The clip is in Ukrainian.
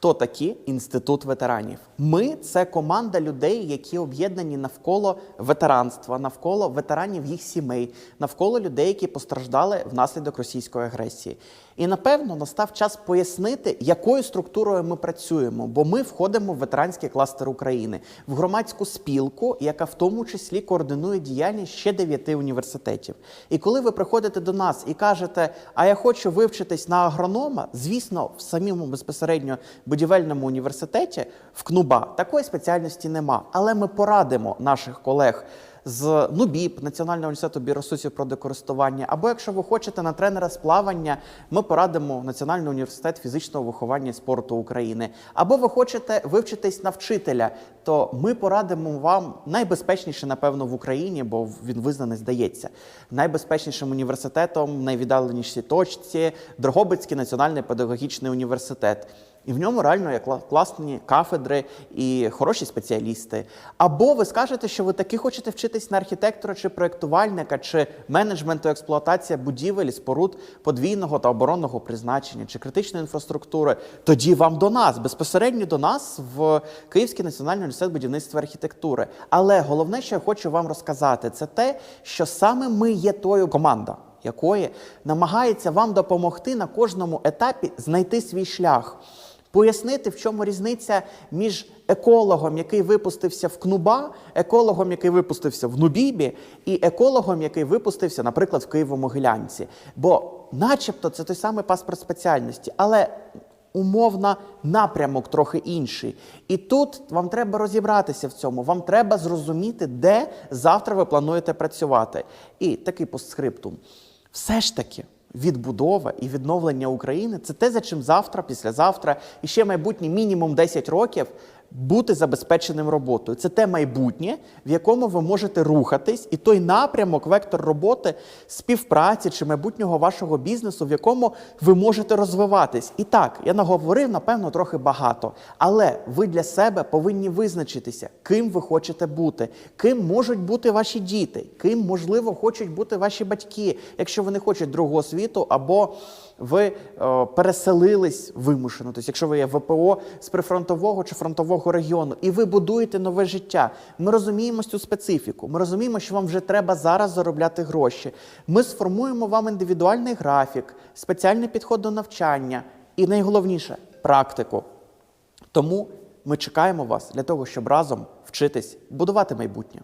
Хто такі інститут ветеранів? Ми це команда людей, які об'єднані навколо ветеранства, навколо ветеранів їх сімей, навколо людей, які постраждали внаслідок російської агресії. І напевно настав час пояснити, якою структурою ми працюємо, бо ми входимо в ветеранський кластер України, в громадську спілку, яка в тому числі координує діяльність ще дев'яти університетів. І коли ви приходите до нас і кажете, а я хочу вивчитись на агронома, звісно, в самому безпосередньо будівельному університеті в КНУБА такої спеціальності нема. Але ми порадимо наших колег з НУБІП, Національного університету біоресурсів природокористування, або якщо ви хочете на тренера з плавання, ми порадимо Національний університет фізичного виховання і спорту України. Або ви хочете вивчитись на вчителя, то ми порадимо вам найбезпечніше, напевно, в Україні, бо він визнаний, здається, найбезпечнішим університетом, найвіддаленішій точці Дрогобицький національний педагогічний університет. І в ньому реально є кла- класні кафедри і хороші спеціалісти. Або ви скажете, що ви таки хочете вчитись на архітектора чи проєктувальника, чи менеджменту експлуатація будівель споруд подвійного та оборонного призначення, чи критичної інфраструктури. Тоді вам до нас, безпосередньо до нас в Київський національний університет будівництва і архітектури. Але головне, що я хочу вам розказати, це те, що саме ми є тою команда якої намагається вам допомогти на кожному етапі знайти свій шлях, пояснити, в чому різниця між екологом, який випустився в КНУБА, екологом, який випустився в Нубібі, і екологом, який випустився, наприклад, в Києво-Могилянці. Бо, начебто, це той самий паспорт спеціальності, але умовно напрямок трохи інший. І тут вам треба розібратися в цьому. Вам треба зрозуміти, де завтра ви плануєте працювати. І такий постскриптум. Все ж таки. Відбудова і відновлення України. Це те, за чим завтра, післязавтра і ще майбутнє мінімум 10 років бути забезпеченим роботою. Це те майбутнє, в якому ви можете рухатись, і той напрямок, вектор роботи, співпраці чи майбутнього вашого бізнесу, в якому ви можете розвиватись. І так, я наговорив, напевно, трохи багато. Але ви для себе повинні визначитися, ким ви хочете бути, ким можуть бути ваші діти, ким, можливо, хочуть бути ваші батьки, якщо вони хочуть другого світу, або ви е, переселились вимушено. Тобто, якщо ви є ВПО з прифронтового чи фронтового регіону, і ви будуєте нове життя. Ми розуміємо цю специфіку. Ми розуміємо, що вам вже треба зараз заробляти гроші. Ми сформуємо вам індивідуальний графік, спеціальний підход до навчання і найголовніше практику. Тому ми чекаємо вас для того, щоб разом вчитись будувати майбутнє.